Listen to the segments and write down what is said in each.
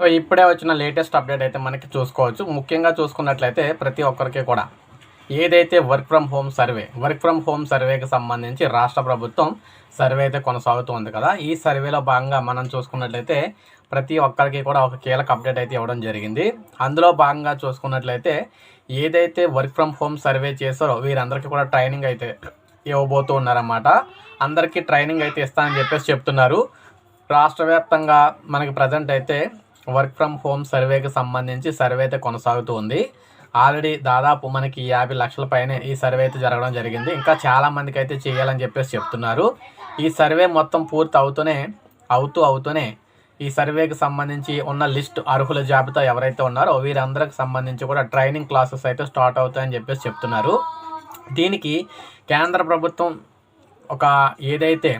So ఇప్పుడే వచ్చిన latest update అయితే మనకి చూసుకోవచ్చు. ముఖ్యంగా చూసుకున్నట్లయితే ప్రతి ఒక్కరికి కూడా ఏదైతే work from home survey work from home సర్వేకి సంబంధించి రాష్ట్ర ప్రభుత్వం సర్వే అయితే కొనసాగుతుంది కదా ఈ సర్వేలో భాగంగా మనం చూసుకున్నట్లయితే ప్రతి ఒక్కరికి కూడా ఒక కీలక అప్డేట్ అయితే ఇవ్వడం జరిగింది. అందులో భాగంగా చూసుకున్నట్లయితే ఏదైతే వర్క్ ఫ్రమ్ హోమ్ సర్వే చేస్తారో వీరందరికీ కూడా ట్రైనింగ్ అయితే ఇవ్వబోతూ ఉన్నారన్నమాట. అందరికీ ట్రైనింగ్ అయితే ఇస్తానని చెప్పేసి చెప్తున్నారు. రాష్ట్ర వ్యాప్తంగా మనకి ప్రజెంట్ అయితే వర్క్ ఫ్రమ్ హోమ్ సర్వేకి సంబంధించి సర్వే అయితే కొనసాగుతూ ఉంది. ఆల్రెడీ దాదాపు మనకి యాభై లక్షల పైనే ఈ సర్వే అయితే జరగడం జరిగింది. ఇంకా చాలా మందికి అయితే చేయాలని చెప్పేసి చెప్తున్నారు. ఈ సర్వే మొత్తం పూర్తి అవుతూనే అవుతూ అవుతూనే ఈ సర్వేకి సంబంధించి ఉన్న లిస్ట్ అర్హుల జాబితా ఎవరైతే ఉన్నారో వీరందరికి సంబంధించి కూడా ట్రైనింగ్ క్లాసెస్ అయితే స్టార్ట్ అవుతాయని చెప్పేసి చెప్తున్నారు. దీనికి కేంద్ర ప్రభుత్వం ఒక ఏదైతే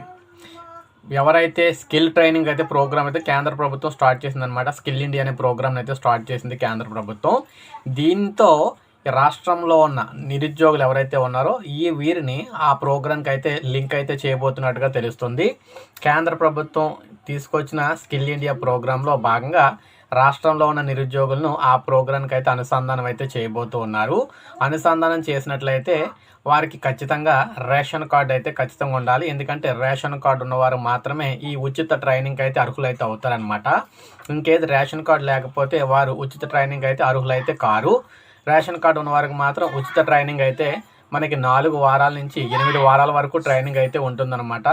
ఎవరైతే స్కిల్ ట్రైనింగ్ అయితే ప్రోగ్రామ్ అయితే కేంద్ర ప్రభుత్వం స్టార్ట్ చేసిందనమాట స్కిల్ ఇండియా అనే ప్రోగ్రామ్ అయితే స్టార్ట్ చేసింది కేంద్ర ప్రభుత్వం. దీంతో రాష్ట్రంలో ఉన్న నిరుద్యోగులు ఎవరైతే ఉన్నారో ఈ వీరిని ఆ ప్రోగ్రాంకి అయితే లింక్ అయితే చేయబోతున్నట్టుగా తెలుస్తుంది. కేంద్ర ప్రభుత్వం తీసుకొచ్చిన స్కిల్ ఇండియా ప్రోగ్రాంలో భాగంగా రాష్ట్రంలో ఉన్న నిరుద్యోగులను ఆ ప్రోగ్రాంకి అయితే అనుసంధానం అయితే చేయబోతూ ఉన్నారు. అనుసంధానం చేసినట్లయితే వారికి ఖచ్చితంగా రేషన్ కార్డు అయితే ఖచ్చితంగా ఉండాలి. ఎందుకంటే రేషన్ కార్డు ఉన్నవారు మాత్రమే ఈ ఉచిత ట్రైనింగ్ అయితే అర్హులైతే అవుతారనమాట ఇంకేది రేషన్ కార్డు లేకపోతే వారు ఉచిత ట్రైనింగ్ అయితే అర్హులైతే కారు. రేషన్ కార్డు ఉన్న వారికి మాత్రం ఉచిత ట్రైనింగ్ అయితే మనకి నాలుగు వారాల నుంచి ఎనిమిది వారాల వరకు ట్రైనింగ్ అయితే ఉంటుందన్నమాట.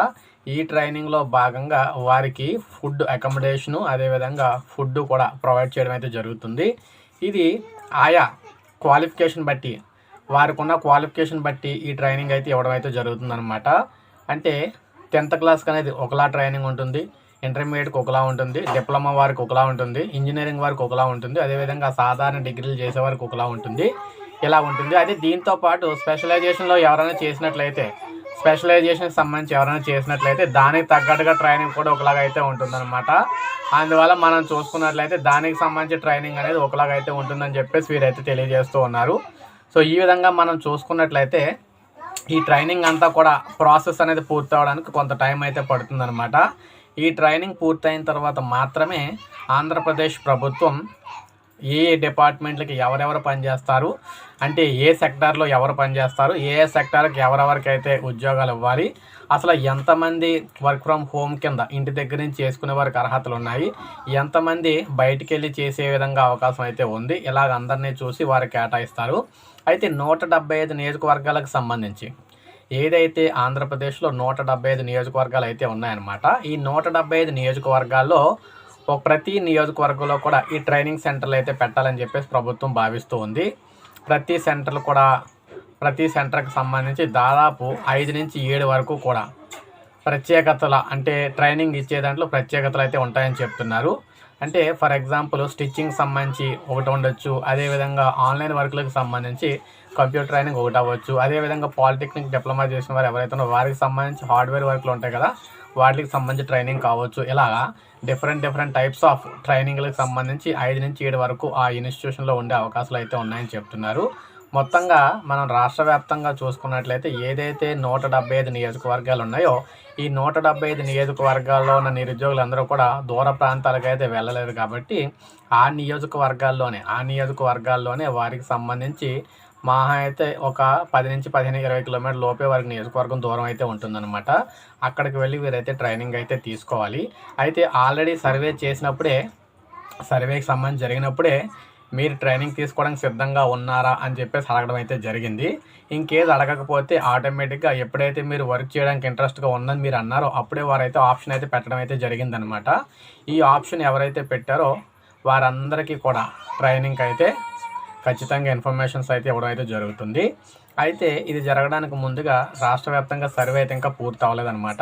ఈ ట్రైనింగ్లో భాగంగా వారికి ఫుడ్ అకామిడేషను అదేవిధంగా ఫుడ్ కూడా ప్రొవైడ్ చేయడం అయితే జరుగుతుంది. ఇది ఆయా క్వాలిఫికేషన్ బట్టి వారికి ఉన్న క్వాలిఫికేషన్ బట్టి ఈ ట్రైనింగ్ అయితే ఇవ్వడం అయితే జరుగుతుందనమాట అంటే టెన్త్ క్లాస్కి అనేది ఒకలా ట్రైనింగ్ ఉంటుంది ఇంటర్మీడియట్కి ఒకలా ఉంటుంది డిప్లొమా వారికి ఒకలా ఉంటుంది ఇంజనీరింగ్ వారికి ఒకలా ఉంటుంది అదేవిధంగా సాధారణ డిగ్రీలు చేసే వారికి ఒకలా ఉంటుంది ఇలా ఉంటుంది. అదే దీంతో పాటు స్పెషలైజేషన్లో ఎవరైనా చేసినట్లయితే స్పెషలైజేషన్ సంబంధించి ఎవరైనా చేసినట్లయితే దానికి తగ్గట్టుగా ట్రైనింగ్ కూడా ఒకలాగా అయితే ఉంటుందన్నమాట. అందువల్ల మనం చూసుకున్నట్లయితే దానికి సంబంధించి ట్రైనింగ్ అనేది ఒకలాగా అయితే ఉంటుందని చెప్పేసి వీరైతే తెలియజేస్తూ ఉన్నారు. సో ఈ విధంగా మనం చూసుకున్నట్లయితే ఈ ట్రైనింగ్ అంతా కూడా ప్రాసెస్ అనేది పూర్తి అవడానికి కొంత టైం అయితే పడుతుందన్నమాట. ఈ ట్రైనింగ్ పూర్తయిన తర్వాత మాత్రమే ఆంధ్రప్రదేశ్ ప్రభుత్వం ఏ డిపార్ట్మెంట్లకి ఎవరెవరు పనిచేస్తారు? అంటే ఏ సెక్టార్లో ఎవరు పనిచేస్తారు? ఏ ఏ సెక్టార్కి ఎవరెవరికి అయితే ఉద్యోగాలు ఇవ్వాలి? అసలు ఎంతమంది వర్క్ ఫ్రమ్ హోమ్ కింద ఇంటి దగ్గర నుంచి చేసుకునే వారికి అర్హతలు ఉన్నాయి? ఎంతమంది బయటికి వెళ్ళి చేసే విధంగా అవకాశం అయితే ఉంది? ఇలాగ అందరినీ చూసి వారు కేటాయిస్తారు. అయితే నూట డెబ్బై ఐదు నియోజకవర్గాలకు సంబంధించి ఏదైతే ఆంధ్రప్రదేశ్లో నూట డెబ్బై ఐదు నియోజకవర్గాలు అయితే ఉన్నాయన్నమాట ఈ నూట డెబ్బై ఐదు నియోజకవర్గాల్లో ప్రతి నియోజకవర్గంలో కూడా ఈ ట్రైనింగ్ సెంటర్లు అయితే పెట్టాలని చెప్పేసి ప్రభుత్వం భావిస్తూ ఉంది. ప్రతి సెంటర్లు కూడా ప్రతి సెంటర్కి సంబంధించి దాదాపు ఐదు నుంచి ఏడు వరకు కూడా ప్రత్యేకతల అంటే ట్రైనింగ్ ఇచ్చే దాంట్లో ప్రత్యేకతలు అయితే ఉంటాయని చెప్తున్నారు. అంటే ఫర్ ఎగ్జాంపుల్ స్టిచ్చింగ్ సంబంధించి ఒకటి ఉండొచ్చు అదేవిధంగా ఆన్లైన్ వర్క్లకు సంబంధించి కంప్యూటర్ ట్రైనింగ్ ఒకటి అవ్వచ్చు అదేవిధంగా పాలిటెక్నిక్ డిప్లొమా చేసిన వారు ఎవరైతే ఉన్నారో వారికి సంబంధించి హార్డ్వేర్ వర్క్లు ఉంటాయి కదా వాటికి సంబంధించి ట్రైనింగ్ కావచ్చు. ఇలాగా డిఫరెంట్ డిఫరెంట్ టైప్స్ ఆఫ్ ట్రైనింగ్లకు సంబంధించి ఐదు నుంచి ఏడు వరకు ఆ ఇన్స్టిట్యూషన్లో ఉండే అవకాశాలు అయితే ఉన్నాయని చెప్తున్నారు. మొత్తంగా మనం రాష్ట్ర వ్యాప్తంగా చూసుకున్నట్లయితే ఏదైతే నూట డెబ్బై ఐదు నియోజకవర్గాలు ఉన్నాయో ఈ నూట డెబ్బై ఐదు నియోజకవర్గాల్లో ఉన్న నిరుద్యోగులందరూ కూడా దూర ప్రాంతాలకు అయితే వెళ్ళలేరు కాబట్టి ఆ నియోజకవర్గాల్లోనే ఆ నియోజకవర్గాల్లోనే వారికి సంబంధించి మహా అయితే ఒక పది నుంచి పదిహేను ఇరవై కిలోమీటర్ లోపే వారికి నియోజకవర్గం దూరం అయితే ఉంటుందన్నమాట. అక్కడికి వెళ్ళి వీరైతే ట్రైనింగ్ అయితే తీసుకోవాలి. అయితే ఆల్రెడీ సర్వే చేసినప్పుడే సర్వేకి సంబంధించి జరిగినప్పుడే మీరు ట్రైనింగ్ తీసుకోవడానికి సిద్ధంగా ఉన్నారా అని చెప్పేసి అడగడం అయితే జరిగింది. ఇంకేది అడగకపోతే ఆటోమేటిక్గా ఎప్పుడైతే మీరు వర్క్ చేయడానికి ఇంట్రెస్ట్గా ఉందని మీరు అన్నారో అప్పుడే వారైతే ఆప్షన్ అయితే పెట్టడం అయితే జరిగిందనమాట ఈ ఆప్షన్ ఎవరైతే పెట్టారో వారందరికీ కూడా ట్రైనింగ్ అయితే ఖచ్చితంగా ఇన్ఫర్మేషన్స్ అయితే ఇవ్వడం అయితే జరుగుతుంది. అయితే ఇది జరగడానికి ముందుగా రాష్ట్ర వ్యాప్తంగా సర్వే అయితే ఇంకా పూర్తి అవ్వలేదన్నమాట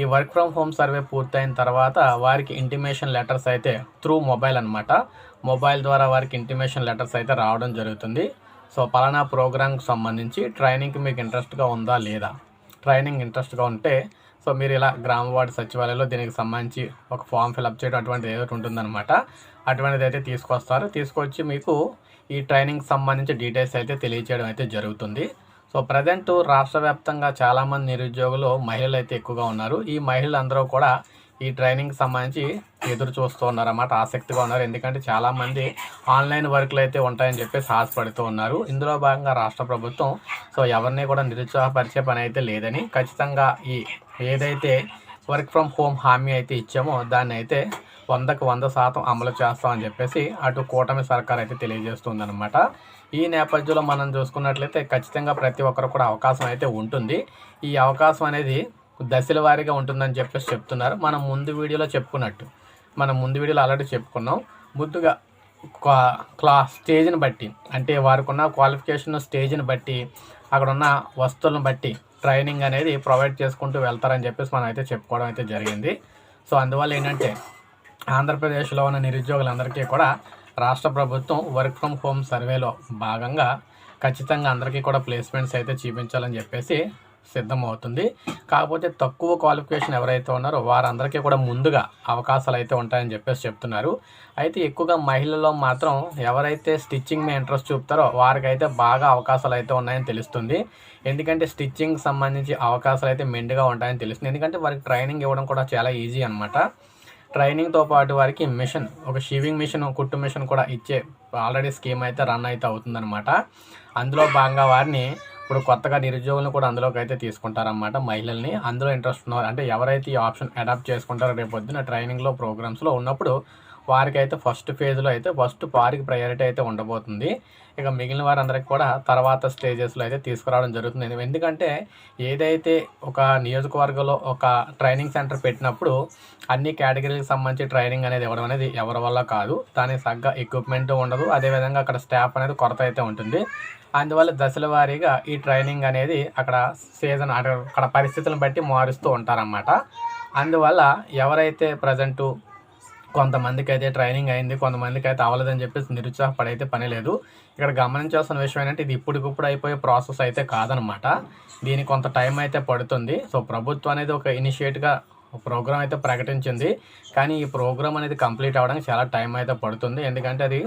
ఈ వర్క్ ఫ్రమ్ హోమ్ సర్వే పూర్తయిన తర్వాత వారికి ఇంటిమేషన్ లెటర్స్ అయితే త్రూ మొబైల్ అనమాట మొబైల్ ద్వారా వారికి ఇంటిమేషన్ లెటర్స్ అయితే రావడం జరుగుతుంది. సో పలానా ప్రోగ్రామ్కి సంబంధించి ట్రైనింగ్కి మీకు ఇంట్రెస్ట్గా ఉందా లేదా? ట్రైనింగ్ ఇంట్రెస్ట్గా ఉంటే సో మీరు ఇలా గ్రామ వార్డు సచివాలయంలో దీనికి సంబంధించి ఒక ఫామ్ ఫిలప్ చేయడం అటువంటిది ఏదో ఉంటుందన్నమాట. అటువంటిది అయితే తీసుకొస్తారు. తీసుకొచ్చి మీకు ఈ ట్రైనింగ్ సంబంధించి డీటెయిల్స్ అయితే తెలియచేయడం అయితే జరుగుతుంది. సో ప్రజెంట్ రాష్ట్ర వ్యాప్తంగా చాలామంది నిరుద్యోగులు మహిళలు అయితే ఎక్కువగా ఉన్నారు. ఈ మహిళలందరూ కూడా ఈ ట్రైనింగ్కి సంబంధించి ఎదురు చూస్తూ ఉన్నారన్నమాట ఆసక్తిగా ఉన్నారు. ఎందుకంటే చాలామంది ఆన్లైన్ వర్క్లు అయితే ఉంటాయని చెప్పేసి ఆశపడుతూ ఉన్నారు. ఇందులో భాగంగా రాష్ట్ర ప్రభుత్వం సో ఎవరిని కూడా నిరుత్సాహపరిచే పని అయితే లేదని ఖచ్చితంగా ఈ ఏదైతే వర్క్ ఫ్రమ్ హోమ్ హామీ అయితే ఇచ్చామో దాన్ని అయితే వందకు వంద శాతం అమలు చేస్తామని చెప్పేసి అటు కూటమి సర్కార్ అయితే తెలియజేస్తుందన్నమాట. ఈ నేపథ్యంలో మనం చూసుకున్నట్లయితే ఖచ్చితంగా ప్రతి ఒక్కరు కూడా అవకాశం అయితే ఉంటుంది. ఈ అవకాశం అనేది దశల వారీగా ఉంటుందని చెప్పేసి చెప్తున్నారు. మనం ముందు వీడియోలో చెప్పుకున్నట్టు మనం ముందు వీడియోలో ఆల్రెడీ చెప్పుకున్నాం. ముందుగా క్లా- క్లా స్టేజ్ని బట్టి అంటే వారికి ఉన్న క్వాలిఫికేషన్ స్టేజ్ని బట్టి అక్కడ ఉన్న వస్తువులను బట్టి ట్రైనింగ్ అనేది ప్రొవైడ్ చేసుకుంటూ వెళ్తారని చెప్పేసి మనం అయితే చెప్పుకోవడం అయితే జరిగింది. సో అందువల్ల ఏంటంటే ఆంధ్రప్రదేశ్లో ఉన్న నిరుద్యోగులందరికీ కూడా రాష్ట్ర ప్రభుత్వం వర్క్ ఫ్రమ్ హోమ్ సర్వేలో భాగంగా ఖచ్చితంగా అందరికీ కూడా ప్లేస్మెంట్స్ అయితే చూపించాలని చెప్పేసి సిద్ధమవుతుంది. కాకపోతే తక్కువ క్వాలిఫికేషన్ ఎవరైతే ఉన్నారో వారందరికీ కూడా ముందుగా అవకాశాలు అయితే ఉంటాయని చెప్పేసి చెప్తున్నారు. అయితే ఎక్కువగా మహిళల్లో మాత్రం ఎవరైతే స్టిచ్చింగ్ మీద ఇంట్రెస్ట్ చూపుతారో వారికైతే బాగా అవకాశాలు అయితే ఉన్నాయని తెలుస్తుంది. ఎందుకంటే స్టిచ్చింగ్ సంబంధించి అవకాశాలు అయితే మెండుగా ఉంటాయని తెలుస్తుంది. ఎందుకంటే వారికి ట్రైనింగ్ ఇవ్వడం కూడా చాలా ఈజీ అనమాట ట్రైనింగ్తో పాటు వారికి మిషన్ ఒక షీవింగ్ మిషన్ కుట్టు మిషన్ కూడా ఇచ్చే ఆల్రెడీ స్కీమ్ అయితే రన్ అయితే అవుతుందన్నమాట. అందులో భాగంగా వారిని ఇప్పుడు కొత్తగా నిరుద్యోగులను కూడా అందులోకి అయితే తీసుకుంటారన్నమాట మహిళల్ని. అందులో ఇంట్రెస్ట్ ఉన్నారు అంటే ఎవరైతే ఈ ఆప్షన్ అడాప్ట్ చేసుకుంటారో రేపు పొద్దున ట్రైనింగ్లో ప్రోగ్రామ్స్లో ఉన్నప్పుడు వారికి అయితే ఫస్ట్ ఫేజ్లో అయితే ఫస్ట్ వారికి ప్రయారిటీ అయితే ఉండబోతుంది. ఇక మిగిలిన వారందరికి కూడా తర్వాత స్టేజెస్లో అయితే తీసుకురావడం జరుగుతుంది. ఎందుకంటే ఏదైతే ఒక నియోజకవర్గంలో ఒక ట్రైనింగ్ సెంటర్ పెట్టినప్పుడు అన్ని కేటగిరీలకు సంబంధించి ట్రైనింగ్ అనేది ఇవ్వడం అనేది ఎవరి వల్ల కాదు. దానికి తగ్గ ఎక్విప్మెంట్ ఉండదు. అదేవిధంగా అక్కడ స్టాఫ్ అనేది కొరత అయితే ఉంటుంది. అందువల్ల దశల వారీగా ఈ ట్రైనింగ్ అనేది అక్కడ సీజన్ అక్కడ పరిస్థితులను బట్టి మారుస్తూ ఉంటారన్నమాట. అందువల్ల ఎవరైతే ప్రజెంటు కొంతమందికి అయితే ట్రైనింగ్ అయింది కొంతమందికి అయితే అవ్వలేదని చెప్పేసి నిరుత్సాహపడైతే పని లేదు. ఇక్కడ గమనించాల్సిన విషయం ఏంటంటే ఇది ఇప్పటికిప్పుడు అయిపోయే ప్రాసెస్ అయితే కాదనమాట. దీనికి కొంత టైం అయితే పడుతుంది. సో ప్రభుత్వం అనేది ఒక ఇనిషియేట్గా ప్రోగ్రామ్ అయితే ప్రకటించింది. కానీ ఈ ప్రోగ్రామ్ అనేది కంప్లీట్ అవ్వడానికి చాలా టైం అయితే పడుతుంది. ఎందుకంటే అది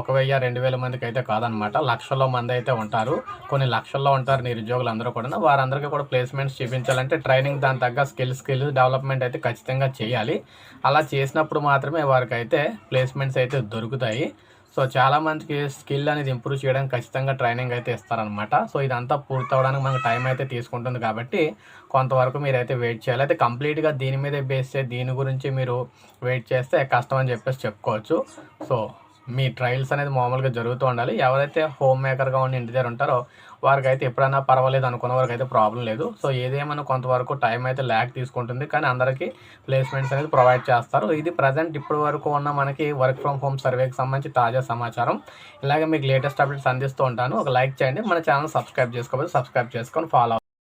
ఒక వెయ్యి రెండు వేల మందికి అయితే కాదనమాట. లక్షల్లో మంది అయితే ఉంటారు. కొన్ని లక్షల్లో ఉంటారు నిరుద్యోగులు అందరూ కూడా వారందరికీ కూడా ప్లేస్మెంట్స్ చూపించాలంటే ట్రైనింగ్ దాని తగ్గ స్కిల్ స్కిల్ డెవలప్మెంట్ అయితే ఖచ్చితంగా చేయాలి. అలా చేసినప్పుడు మాత్రమే వారికి అయితే ప్లేస్మెంట్స్ అయితే దొరుకుతాయి. సో చాలా మందికి స్కిల్ అనేది ఇంప్రూవ్ చేయడానికి ఖచ్చితంగా ట్రైనింగ్ అయితే ఇస్తారనమాట సో ఇదంతా పూర్తవడానికి మనకు టైం అయితే తీసుకుంటుంది కాబట్టి కొంతవరకు మీరు అయితే వెయిట్ చేయాలి. అయితే కంప్లీట్గా దీని మీదే బేస్ చేసి దీని గురించి మీరు వెయిట్ చేస్తే కష్టం అని చెప్పేసి చెప్పుకోవచ్చు. సో మీ ట్రయల్స్ అనేది మామూలుగా జరుగుతూ ఉండాలి. ఎవరైతే హోమ్ మేకర్గా ఉండి ఇంటి దగ్గర ఉంటారో వారికి అయితే ఎప్పుడైనా పర్వాలేదు అనుకున్న వారికి అయితే ప్రాబ్లం లేదు. సో ఏదేమైనా కొంతవరకు టైం అయితే ల్యాక్ తీసుకుంటుంది. కానీ అందరికీ ప్లేస్మెంట్స్ అనేది ప్రొవైడ్ చేస్తారు. ఇది ప్రజెంట్ ఇప్పటి వరకు ఉన్న మనకి వర్క్ ఫ్రమ్ హోమ్ సర్వేకి సంబంధించి తాజా సమాచారం. ఇలాగే మీకు లేటెస్ట్ అప్డేట్స్ అందిస్తూ ఉంటాను. ఒక లైక్ చేయండి. మన ఛానల్ సబ్స్క్రైబ్ చేసుకోవాలి సబ్స్క్రైబ్ చేసుకొని ఫాలో